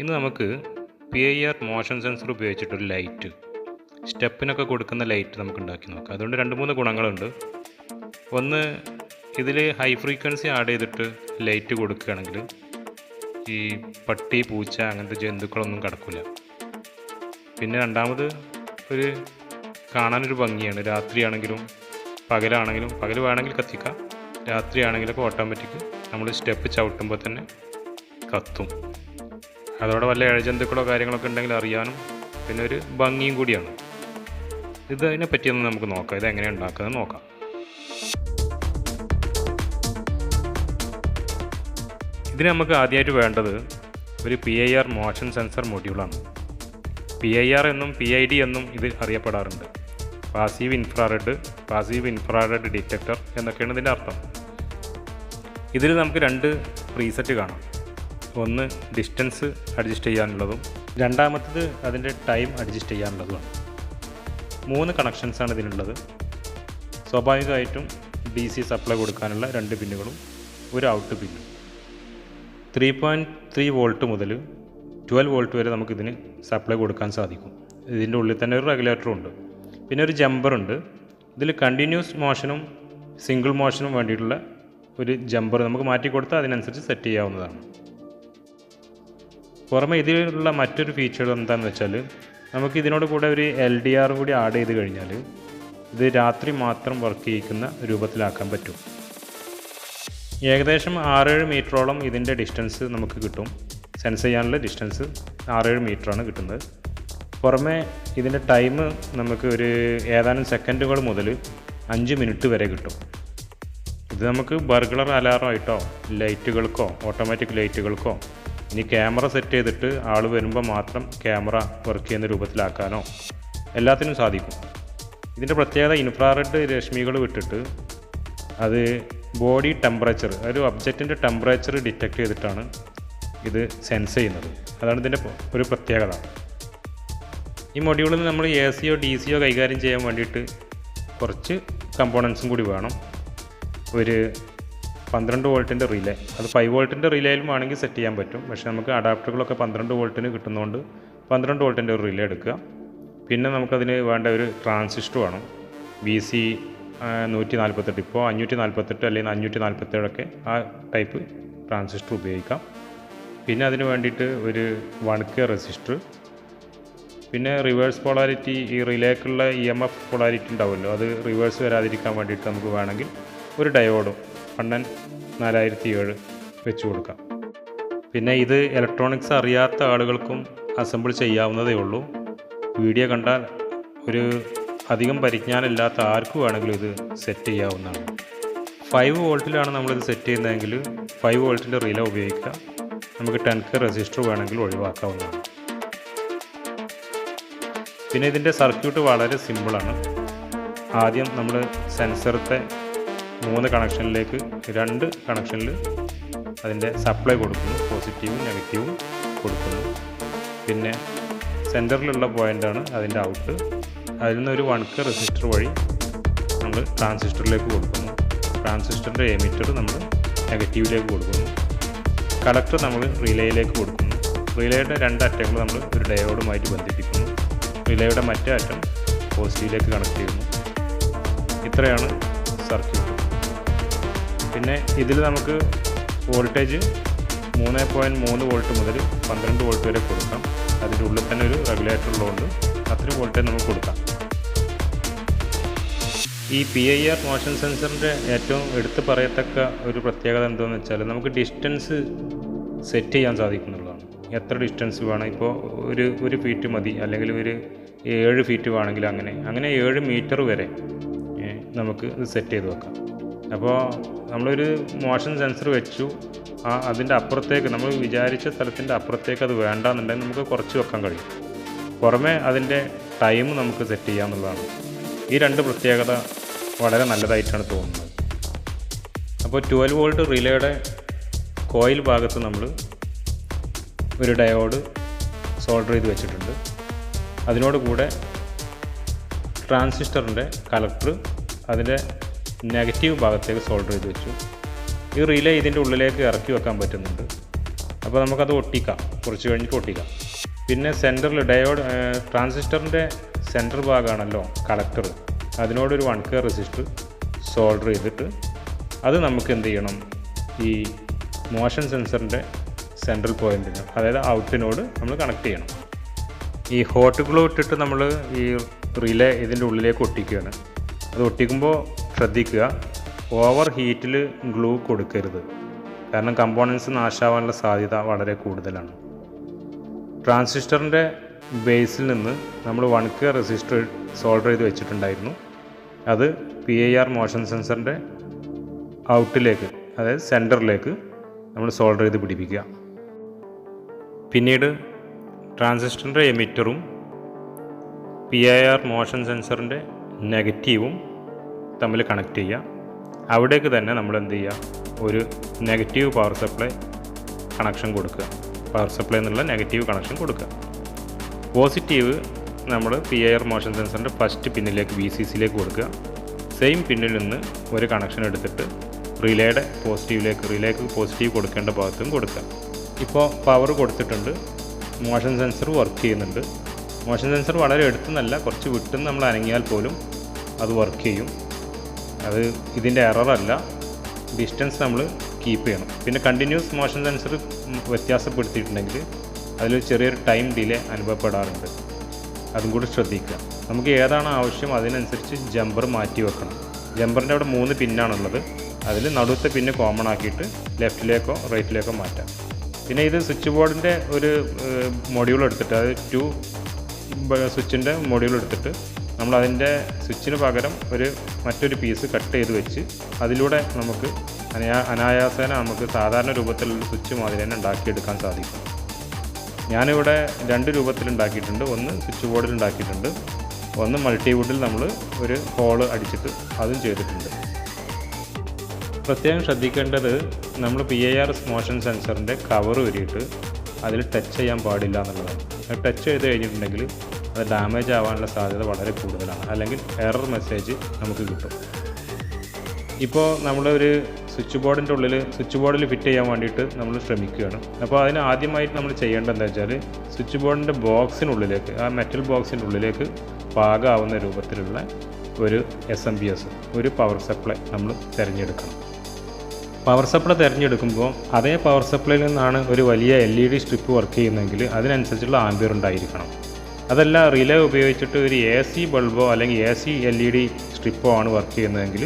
ഇന്ന് നമുക്ക് P I R motion sensor ഉപയോഗിച്ചിട്ടൊരു light സ്റ്റെപ്പിനൊക്കെ കൊടുക്കുന്ന ലൈറ്റ് നമുക്ക് ഉണ്ടാക്കി നോക്കാം. അതുകൊണ്ട് രണ്ട് മൂന്ന് ഗുണങ്ങളുണ്ട്. ഒന്ന് ഇതിൽ ഹൈ ഫ്രീക്വൻസി ആഡ് ചെയ്തിട്ട് ലൈറ്റ് കൊടുക്കുകയാണെങ്കിൽ ഈ പട്ടി പൂച്ച അങ്ങനത്തെ ജന്തുക്കളൊന്നും കിടക്കില്ല പിന്നെ രണ്ടാമത് ഒരു കാണാനൊരു ഭംഗിയാണ്. രാത്രിയാണെങ്കിലും പകലാണെങ്കിലും പകൽ വേണമെങ്കിൽ കത്തിക്കാം. രാത്രിയാണെങ്കിലൊക്കെ ഓട്ടോമാറ്റിക് നമ്മൾ സ്റ്റെപ്പ് ചവിട്ടുമ്പോൾ തന്നെ കത്തും. അതോടെ വല്ല ഇഴജന്തുക്കളോ കാര്യങ്ങളൊക്കെ ഉണ്ടെങ്കിൽ അറിയാനും പിന്നെ ഒരു ഭംഗിയും കൂടിയാണ്. ഇതിനെ പറ്റിയൊന്ന് നമുക്ക് നോക്കാം. ഇത് എങ്ങനെ ഉണ്ടാക്കുന്നത് നോക്കാം. ഇതിന് നമുക്ക് ആദ്യമായിട്ട് വേണ്ടത് ഒരു P I R motion sensor മൊഡ്യൂളാണ് P I R എന്നും പി ഐ ഡി എന്നും ഇത് അറിയപ്പെടാറുണ്ട്. Passive infrared passive infrared detector എന്നൊക്കെയാണ് ഇതിന്റെ അർത്ഥം. ഇതിൽ നമുക്ക് രണ്ട് പ്രീസെറ്റ് കാണാം. ഒന്ന് ഡിസ്റ്റൻസ് അഡ്ജസ്റ്റ് ചെയ്യാനുള്ളതും രണ്ടാമത്തത് അതിന്റെ ടൈം അഡ്ജസ്റ്റ് ചെയ്യാനുള്ളതുമാണ്. മൂന്ന് കണക്ഷൻസാണ് ഇതിനുള്ളത്. സ്വാഭാവികമായിട്ടും ഡി സി സപ്ലൈ കൊടുക്കാനുള്ള രണ്ട് പിന്നുകളും ഒരു ഔട്ട് പിന്നും. ത്രീ പോയിന്റ് ത്രീ വോൾട്ട് മുതൽ ട്വൽവ് വോൾട്ട് വരെ നമുക്കിതിന് സപ്ലൈ കൊടുക്കാൻ സാധിക്കും. ഇതിന്റെ ഉള്ളിൽ തന്നെ ഒരു റെഗുലേറ്ററും ഉണ്ട്. പിന്നെ ഒരു ജമ്പറുണ്ട് ഇതിൽ കണ്ടിന്യൂസ് മോഷനും സിംഗിൾ മോഷനും വേണ്ടിയിട്ടുള്ള ഒരു ജമ്പർ നമുക്ക് മാറ്റി കൊടുത്താൽ അതിനനുസരിച്ച് സെറ്റ് ചെയ്യാവുന്നതാണ്. പുറമെ ഇതിലുള്ള മറ്റൊരു ഫീച്ചർ എന്താണെന്ന് വെച്ചാൽ നമുക്ക് ഇതിനോട് കൂടെ ഒരു എൽ ഡി ആർ കൂടി ആഡ് ചെയ്ത് കഴിഞ്ഞാൽ ഇത് രാത്രി മാത്രം വർക്ക് ചെയ്യിക്കുന്ന രൂപത്തിലാക്കാൻ പറ്റും. ഏകദേശം ആറേഴ് മീറ്ററോളം ഇതിന്റെ ഡിസ്റ്റൻസ് നമുക്ക് കിട്ടും. സെൻസ് ചെയ്യാനുള്ള ഡിസ്റ്റൻസ് ആറേഴ് മീറ്ററാണ് കിട്ടുന്നത്. പുറമെ ഇതിന്റെ ടൈം നമുക്ക് ഒരു ഏതാനും സെക്കൻഡുകൾ മുതൽ അഞ്ച് മിനിറ്റ് വരെ കിട്ടും. ഇത് നമുക്ക് ബർഗ്ലർ അലാറമായിട്ടോ ലൈറ്റുകൾക്കോ ഓട്ടോമാറ്റിക് ലൈറ്റുകൾക്കോ ഇനി ക്യാമറ സെറ്റ് ചെയ്തിട്ട് ആൾ വരുമ്പോൾ മാത്രം ക്യാമറ വർക്ക് ചെയ്യുന്ന രൂപത്തിലാക്കാനോ എല്ലാത്തിനും സാധിക്കും. ഇതിന്റെ പ്രത്യേകത ഇൻഫ്രാറെഡ് രശ്മികൾ വിട്ടിട്ട് അത് ബോഡി ടെമ്പറേച്ചർ ഒരു ഒബ്ജക്റ്റിന്റെ ടെമ്പറേച്ചർ ഡിറ്റക്ട് ചെയ്തിട്ടാണ് ഇത് സെൻസ് ചെയ്യുന്നത്. അതാണ് ഇതിന്റെ ഒരു പ്രത്യേകത. ഈ മൊഡ്യൂളിൽ നമ്മൾ എ സിയോ ഡി സിയോ കൈകാര്യം ചെയ്യാൻ വേണ്ടിയിട്ട് കുറച്ച് കമ്പോണൻസും കൂടി വേണം. ഒരു പന്ത്രണ്ട് വോൾട്ടിന്റെ റിലേ. അത് ഫൈവ് വോൾട്ടിന്റെ റിലേയിലും വേണമെങ്കിൽ സെറ്റ് ചെയ്യാൻ പറ്റും. പക്ഷേ നമുക്ക് അഡാപ്റ്ററുകളൊക്കെ പന്ത്രണ്ട് വോൾട്ടിന് കിട്ടുന്നതുകൊണ്ട് പന്ത്രണ്ട് വോൾട്ടിന്റെ ഒരു റിലേ എടുക്കുക. പിന്നെ നമുക്കതിന് വേണ്ട ഒരു ട്രാൻസിസ്റ്റർ വേണം. ബി സി നൂറ്റി നാൽപ്പത്തെട്ട് ഇപ്പോൾ അഞ്ഞൂറ്റി നാൽപ്പത്തെട്ട് അല്ലെങ്കിൽ അഞ്ഞൂറ്റി നാൽപ്പത്തേഴൊക്കെ ആ ടൈപ്പ് ട്രാൻസിസ്റ്റർ ഉപയോഗിക്കാം. പിന്നെ അതിന് വേണ്ടിയിട്ട് ഒരു വൺ കെ റെസിസ്റ്റർ പിന്നെ റിവേഴ്സ് പോളാരിറ്റി ഈ റിലേക്കുള്ള ഇ എം എഫ് പോളാരിറ്റി ഉണ്ടാവുമല്ലോ. അത് റിവേഴ്സ് വരാതിരിക്കാൻ വേണ്ടിയിട്ട് നമുക്ക് വേണമെങ്കിൽ ഒരു ഡയോഡും കണ്ണൻ നാലായിരത്തി ഏഴ് വെച്ച് കൊടുക്കാം. പിന്നെ ഇത് ഇലക്ട്രോണിക്സ് അറിയാത്ത ആളുകൾക്കും അസംബിൾ ചെയ്യാവുന്നതേ ഉള്ളൂ. വീഡിയോ കണ്ടാൽ ഒരു അധികം പരിജ്ഞാനമില്ലാത്ത ആർക്കും വേണമെങ്കിലും ഇത് സെറ്റ് ചെയ്യാവുന്നതാണ്. ഫൈവ് വോൾട്ടിലാണ് നമ്മളിത് സെറ്റ് ചെയ്യുന്നതെങ്കിൽ ഫൈവ് വോൾട്ടിന്റെ റിലേ ഉപയോഗിക്കുക. നമുക്ക് ടെൻ കെ റെസിസ്റ്റർ വേണമെങ്കിൽ ഒഴിവാക്കാവുന്നതാണ്. പിന്നെ ഇതിന്റെ സർക്യൂട്ട് വളരെ സിമ്പിളാണ് ആദ്യം നമ്മൾ സെൻസറത്തെ മൂന്ന് കണക്ഷനിലേക്ക് രണ്ട് കണക്ഷനിൽ അതിന്റെ സപ്ലൈ കൊടുക്കുന്നു. പോസിറ്റീവും നെഗറ്റീവും കൊടുക്കുന്നു. പിന്നെ സെന്ററിലുള്ള പോയിന്റാണ് അതിന്റെ ഔട്ട്. അതിൽ നിന്ന് ഒരു വൺക്ക് റെസിസ്റ്റർ വഴി നമ്മൾ ട്രാൻസിസ്റ്ററിലേക്ക് കൊടുക്കുന്നു. ട്രാൻസിസ്റ്ററിന്റെ എമിറ്റർ നമ്മൾ നെഗറ്റീവിലേക്ക് കൊടുക്കുന്നു. കളക്ടർ നമ്മൾ റിലേയിലേക്ക് കൊടുക്കുന്നു. റിലേയുടെ രണ്ട് അറ്റങ്ങൾ നമ്മൾ ഒരു ഡയോഡുമായിട്ട് ബന്ധിപ്പിക്കുന്നു. റിലേയുടെ മറ്റേ അറ്റം പോസിറ്റീവിലേക്ക് കണക്ട് ചെയ്യുന്നു. ഇത്രയാണ് സർക്യൂട്ട്. പിന്നെ ഇതിൽ നമുക്ക് വോൾട്ടേജ് മൂന്ന് പോയിന്റ് മൂന്ന് വോൾട്ട് മുതൽ പന്ത്രണ്ട് വോൾട്ട് വരെ കൊടുക്കാം. അതിന്റെ ഉള്ളിൽ തന്നെ ഒരു റെഗുലേറ്റർ ഉള്ളതുകൊണ്ട് അത്രയും വോൾട്ടേജ് നമുക്ക് കൊടുക്കാം. ഈ പി ഐ ആർ മോഷൻ സെൻസറിന്റെ ഏറ്റവും എടുത്തു പറയത്തക്ക ഒരു പ്രത്യേകത എന്താണെന്ന് വെച്ചാൽ നമുക്ക് ഡിസ്റ്റൻസ് സെറ്റ് ചെയ്യാൻ സാധിക്കുന്നുള്ളതാണ്. എത്ര ഡിസ്റ്റൻസ് വേണം? ഇപ്പോൾ ഒരു ഒരു ഫീറ്റ് മതി. അല്ലെങ്കിൽ ഒരു ഏഴ് ഫീറ്റ് വേണമെങ്കിൽ അങ്ങനെ. അങ്ങനെ ഏഴ് മീറ്റർ വരെ നമുക്ക് ഇത് സെറ്റ് ചെയ്ത് വെക്കാം. അപ്പോൾ നമ്മളൊരു മോഷൻ സെൻസർ വെച്ചു. ആ അതിന്റെ അപ്പുറത്തേക്ക് നമ്മൾ വിചാരിച്ച സ്ഥലത്തിന്റെ അപ്പുറത്തേക്ക് അത് വേണ്ടാന്നുണ്ടെങ്കിൽ നമുക്ക് കുറച്ച് വെക്കാൻ കഴിയും. പുറമെ അതിന്റെ ടൈം നമുക്ക് സെറ്റ് ചെയ്യാമെന്നുള്ളതാണ് ഈ രണ്ട് പ്രത്യേകത വളരെ നല്ലതായിട്ടാണ് തോന്നുന്നത്. അപ്പോൾ ട്വൽവ് വോൾട്ട് റിലേയുടെ കോയിൽ ഭാഗത്ത് നമ്മൾ ഒരു ഡയോഡ് സോൾഡർ ചെയ്ത് വെച്ചിട്ടുണ്ട്. അതിനോട് കൂടെ ട്രാൻസിസ്റ്ററിന്റെ കലക്ടർ അതിന്റെ നെഗറ്റീവ് ഭാഗത്തേക്ക് സോൾഡർ ചെയ്ത് വെച്ചു. ഈ റിലേ ഇതിന്റെ ഉള്ളിലേക്ക് ഇറക്കി വെക്കാൻ പറ്റുന്നുണ്ട്. അപ്പോൾ നമുക്കത് ഒട്ടിക്കാം. കുറച്ച് കഴിഞ്ഞിട്ട് ഒട്ടിക്കാം. പിന്നെ സെന്ററിൽ ഡയോഡ് ട്രാൻസിസ്റ്ററിന്റെ സെന്റർ ഭാഗമാണല്ലോ കളക്ടർ അതിനോടൊരു വൺ കെ റെസിസ്റ്റർ സോൾഡർ ചെയ്തിട്ട് അത് നമുക്ക് എന്ത് ചെയ്യണം? ഈ മോഷൻ സെൻസറിന്റെ സെൻട്രൽ പോയിന്റിന് അതായത് ഔട്ടിനോട് നമ്മൾ കണക്ട് ചെയ്യണം. ഈ ഹോട്ട് ഗ്ലൂ ഇട്ടിട്ട് നമ്മൾ ഈ റിലേ ഇതിന്റെ ഉള്ളിലേക്ക് ഒട്ടിക്കുകയാണ്. അത് ഒട്ടിക്കുമ്പോൾ ശ്രദ്ധിക്കുക. ഓവർ ഹീറ്റിൽ ഗ്ലൂ കൊടുക്കരുത്. കാരണം കമ്പോണൻസ് നാശാവാനുള്ള സാധ്യത വളരെ കൂടുതലാണ്. ട്രാൻസിസ്റ്ററിന്റെ ബേസിൽ നിന്ന് നമ്മൾ വൺ കെ റെസിസ്റ്റർ സോൾഡർ ചെയ്ത് വെച്ചിട്ടുണ്ടായിരുന്നു. അത് പി ഐ ആർ മോഷൻ സെൻസറിന്റെ ഔട്ടിലേക്ക് അതായത് സെന്ററിലേക്ക് നമ്മൾ സോൾഡർ ചെയ്ത് പിടിപ്പിക്കുക. പിന്നീട് ട്രാൻസിസ്റ്ററിന്റെ എമിറ്ററും പി ഐ ആർ മോഷൻ സെൻസറിന്റെ നെഗറ്റീവും തമ്മിൽ കണക്ട് ചെയ്യുക. അവിടേക്ക് തന്നെ നമ്മൾ എന്ത് ചെയ്യുക? ഒരു നെഗറ്റീവ് പവർ സപ്ലൈ കണക്ഷൻ കൊടുക്കുക. പവർ സപ്ലൈ എന്നുള്ള നെഗറ്റീവ് കണക്ഷൻ കൊടുക്കുക. പോസിറ്റീവ് നമ്മൾ പി ഐ ആർ മോഷൻ സെൻസറിന്റെ ഫസ്റ്റ് പിന്നിലേക്ക് വി സി സിയിലേക്ക് കൊടുക്കുക. സെയിം പിന്നിൽ നിന്ന് ഒരു കണക്ഷൻ എടുത്തിട്ട് റിലേയുടെ പോസിറ്റീവിലേക്ക് റിലേക്ക് പോസിറ്റീവ് കൊടുക്കേണ്ട ഭാഗത്തും കൊടുക്കുക. ഇപ്പോൾ പവർ കൊടുത്തിട്ടുണ്ട്. മോഷൻ സെൻസർ വർക്ക് ചെയ്യുന്നുണ്ട്. മോഷൻ സെൻസർ വളരെ എടുത്തുനിന്നല്ല കുറച്ച് വിട്ടുനിന്ന് നമ്മൾ അനങ്ങിയാൽ പോലും അത് വർക്ക് ചെയ്യും. അത് ഇതിന്റെ എററല്ല ഡിസ്റ്റൻസ് നമ്മൾ കീപ്പ് ചെയ്യണം. പിന്നെ കണ്ടിന്യൂസ് മോഷൻ സെൻസർ വ്യത്യാസപ്പെടുത്തിയിട്ടുണ്ടെങ്കിൽ അതിൽ ചെറിയൊരു ടൈം ഡിലേ അനുഭവപ്പെടാറുണ്ട്. അതും കൂടി ശ്രദ്ധിക്കുക. നമുക്ക് ഏതാണ് ആവശ്യം അതിനനുസരിച്ച് ജമ്പർ മാറ്റി വെക്കണം. ജമ്പറിന്റെ അവിടെ മൂന്ന് പിന്നാണുള്ളത്. അതിൽ നടുത്തെ പിന്ന് കോമൺ ആക്കിയിട്ട് ലെഫ്റ്റിലേക്കോ റൈറ്റിലേക്കോ മാറ്റാം. പിന്നെ ഇത് സ്വിച്ച് ബോർഡിന്റെ ഒരു മൊഡ്യൂൾ എടുത്തിട്ട് അതായത് ടു സ്വിച്ചിന്റെ മൊഡ്യൂൾ എടുത്തിട്ട് നമ്മൾ അതിന്റെ സ്വിച്ചിന് പകരം ഒരു മറ്റൊരു പീസ് കട്ട് ചെയ്ത് വെച്ച് അതിലൂടെ നമുക്ക് അനയാ അനായാസേന നമുക്ക് സാധാരണ രൂപത്തിലുള്ള സ്വിച്ച് മാതിരി തന്നെ ഉണ്ടാക്കിയെടുക്കാൻ സാധിക്കും. ഞാനിവിടെ രണ്ട് രൂപത്തിൽ ഉണ്ടാക്കിയിട്ടുണ്ട് ഒന്ന് സ്വിച്ച് ബോർഡിൽ ഉണ്ടാക്കിയിട്ടുണ്ട് ഒന്ന് മൾട്ടിവുഡിൽ നമ്മൾ ഒരു ഹോൾ അടിച്ചിട്ട് അതും ചെയ്തിട്ടുണ്ട്. പ്രത്യേകം ശ്രദ്ധിക്കേണ്ടത് നമ്മൾ പി ഐ ആർ മോഷൻ സെൻസറിന്റെ കവർ ഊരിയിട്ട് അതിൽ ടച്ച് ചെയ്യാൻ പാടില്ല എന്നുള്ളതാണ്. ടച്ച് ചെയ്ത് കഴിഞ്ഞിട്ടുണ്ടെങ്കിൽ അത് ഡാമേജ് ആവാനുള്ള സാധ്യത വളരെ കൂടുതലാണ്. അല്ലെങ്കിൽ എറർ മെസ്സേജ് നമുക്ക് കിട്ടും. ഇപ്പോൾ നമ്മളൊരു സ്വിച്ച് ബോർഡിന്റെ ഉള്ളിൽ സ്വിച്ച് ബോർഡിൽ ഫിറ്റ് ചെയ്യാൻ വേണ്ടിയിട്ട് നമ്മൾ ശ്രമിക്കുകയാണ്. അപ്പോൾ അതിന് ആദ്യമായിട്ട് നമ്മൾ ചെയ്യേണ്ടത് വെച്ചാൽ സ്വിച്ച് ബോർഡിന്റെ ബോക്സിനുള്ളിലേക്ക് ആ മെറ്റൽ ബോക്സിന്റെ ഉള്ളിലേക്ക് പാകാവുന്ന രൂപത്തിലുള്ള ഒരു എസ് എം ബി എസ് ഒരു പവർ സപ്ലൈ നമ്മൾ തിരഞ്ഞെടുക്കണം. പവർ സപ്ലൈ തിരഞ്ഞെടുക്കുമ്പോൾ അതേ പവർ സപ്ലൈയിൽ നിന്നാണ് ഒരു വലിയ L E D strip work ചെയ്യുന്നതെങ്കിൽ അതിനനുസരിച്ചുള്ള ആംബിയർ ഉണ്ടായിരിക്കണം. അതല്ല റിലേ ഉപയോഗിച്ചിട്ട് ഒരു എ സി ബൾബോ അല്ലെങ്കിൽ A C L E D സ്ട്രിപ്പോ ആണ് വർക്ക് ചെയ്യുന്നതെങ്കിൽ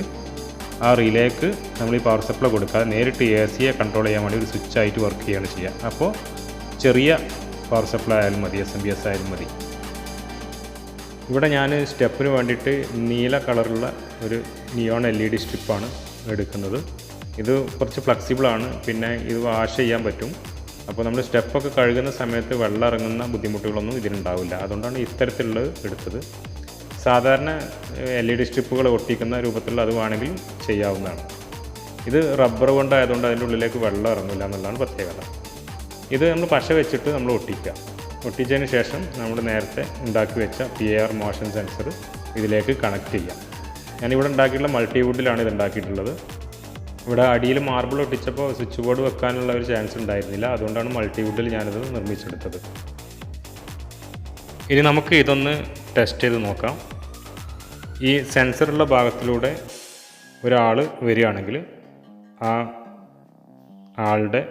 ആ റിലേക്ക് നമ്മൾ ഈ പവർ സപ്ലൈ കൊടുക്കാതെ നേരിട്ട് എ സിയെ കൺട്രോൾ ചെയ്യാൻ വേണ്ടി ഒരു സ്വിച്ച് ആയിട്ട് വർക്ക് ചെയ്യുകയാണ് ചെയ്യുക. അപ്പോൾ ചെറിയ പവർ സപ്ലൈ ആയാലും മതി എസ് എം ബി എസ് ആയാലും മതി. ഇവിടെ ഞാൻ സ്റ്റെപ്പിന് വേണ്ടിയിട്ട് നീല കളറുള്ള ഒരു നിയോൺ എൽ ഇ ഡി സ്ട്രിപ്പാണ് എടുക്കുന്നത്. ഇത് കുറച്ച് ഫ്ലെക്സിബിളാണ് പിന്നെ ഇത് വാഷ് ചെയ്യാൻ പറ്റും. അപ്പോൾ നമ്മൾ സ്റ്റെപ്പൊക്കെ കഴുകുന്ന സമയത്ത് വെള്ളം ഇറങ്ങുന്ന ബുദ്ധിമുട്ടുകളൊന്നും ഇതിനുണ്ടാവില്ല അതുകൊണ്ടാണ് ഇത്തരത്തിലുള്ളത് എടുത്തത്. സാധാരണ എൽ ഇ ഡി സ്ട്രിപ്പുകൾ ഒട്ടിക്കുന്ന രൂപത്തിലുള്ള അത് വേണമെങ്കിൽ ചെയ്യാവുന്നതാണ്. ഇത് റബ്ബർ കൊണ്ടായതുകൊണ്ട് അതിന്റെ ഉള്ളിലേക്ക് വെള്ളം ഇറങ്ങില്ല എന്നുള്ളതാണ് പ്രത്യേകത. ഇത് നമ്മൾ പശ വെച്ചിട്ട് നമ്മൾ ഒട്ടിക്കുക. ഒട്ടിച്ചതിന് ശേഷം നമ്മൾ നേരത്തെ ഉണ്ടാക്കി വെച്ച P A R motion sensor ഇതിലേക്ക് കണക്ട് ചെയ്യാം. ഞാനിവിടെ ഉണ്ടാക്കിയിട്ടുള്ള മൾട്ടിവുഡിലാണ് ഇത് ഉണ്ടാക്കിയിട്ടുള്ളത്. ഇവിടെ അടിയിൽ മാർബിൾ ഒട്ടിച്ചപ്പോൾ സ്വിച്ച് ബോർഡ് വെക്കാനുള്ള ഒരു ചാൻസ് ഉണ്ടായിരുന്നില്ല. അതുകൊണ്ടാണ് മൾട്ടിവുഡിൽ ഞാനിത് നിർമ്മിച്ചെടുത്തത്. ഇനി നമുക്ക് ഇതൊന്ന് ടെസ്റ്റ് ചെയ്ത് നോക്കാം. ഈ സെൻസറുള്ള ഭാഗത്തിലൂടെ ഒരാൾ വരികയാണെങ്കിൽ ആ ആളുടെ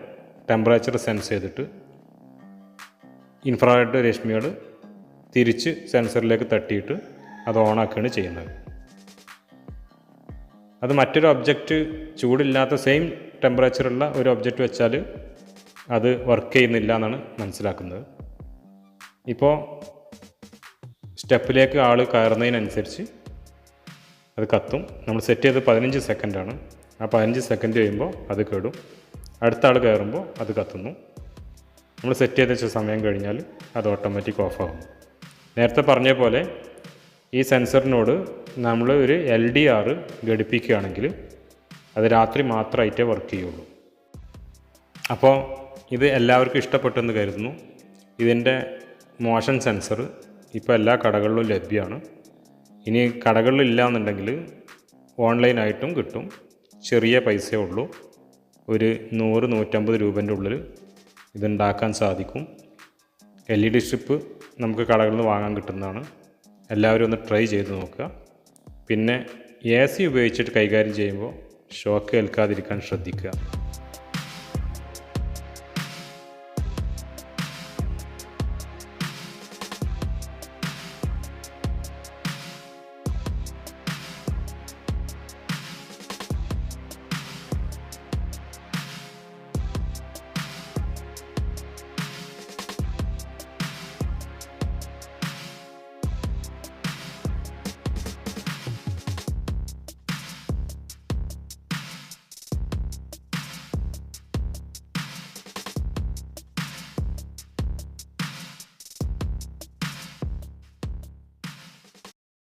ടെമ്പറേച്ചർ സെൻസ് ചെയ്തിട്ട് ഇൻഫ്രാറെഡ് രശ്മികൾ തിരിച്ച് സെൻസറിലേക്ക് തട്ടിയിട്ട് അത് ഓണാക്കുകയാണ് ചെയ്യുന്നത്. അത് മറ്റൊരു ഒബ്ജക്റ്റ് ചൂടില്ലാത്ത സെയിം ടെമ്പറേച്ചറുള്ള ഒരു ഒബ്ജക്റ്റ് വെച്ചാൽ അത് വർക്ക് ചെയ്യുന്നില്ല എന്നാണ് മനസ്സിലാക്കുന്നത്. ഇപ്പോൾ സ്റ്റെപ്പിലേക്ക് ആൾ കയറുന്നതിനനുസരിച്ച് അത് കത്തും. നമ്മൾ സെറ്റ് ചെയ്ത് പതിനഞ്ച് സെക്കൻഡാണ് ആ പതിനഞ്ച് സെക്കൻഡ് കഴിയുമ്പോൾ അത് കേടും. അടുത്ത ആൾ കയറുമ്പോൾ അത് കത്തുന്നു. നമ്മൾ സെറ്റ് ചെയ്ത് വെച്ച സമയം കഴിഞ്ഞാൽ അത് ഓട്ടോമാറ്റിക് ഓഫാകും നേരത്തെ പറഞ്ഞ പോലെ ഈ സെൻസറിനോട് നമ്മൾ ഒരു എൽ ഡി ആർ ഘടിപ്പിക്കുകയാണെങ്കിൽ അത് രാത്രി മാത്രമായിട്ടേ വർക്ക് ചെയ്യുള്ളൂ. അപ്പോൾ ഇത് എല്ലാവർക്കും ഇഷ്ടപ്പെട്ടെന്ന് കരുതുന്നു. ഇതിന്റെ മോഷൻ സെൻസർ ഇപ്പോൾ എല്ലാ കടകളിലും ലഭ്യമാണ്. ഇനി കടകളിൽ ഇല്ല എന്നുണ്ടെങ്കിൽ ഓൺലൈനായിട്ടും കിട്ടും. ചെറിയ പൈസയേ ഉള്ളൂ. ഒരു നൂറ് നൂറ്റമ്പത് രൂപേന്റെ ഉള്ളിൽ ഇതുണ്ടാക്കാൻ സാധിക്കും. എൽ ഇ ഡി സ്ട്രിപ്പ് നമുക്ക് കടകളിൽ നിന്ന് വാങ്ങാൻ കിട്ടുന്നതാണ്. എല്ലാവരും ഒന്ന് ട്രൈ ചെയ്ത് നോക്കുക. പിന്നെ എ സി ഉപയോഗിച്ചിട്ട് കൈകാര്യം ചെയ്യുമ്പോൾ ഷോക്ക് ഏൽക്കാതിരിക്കാൻ ശ്രദ്ധിക്കുക.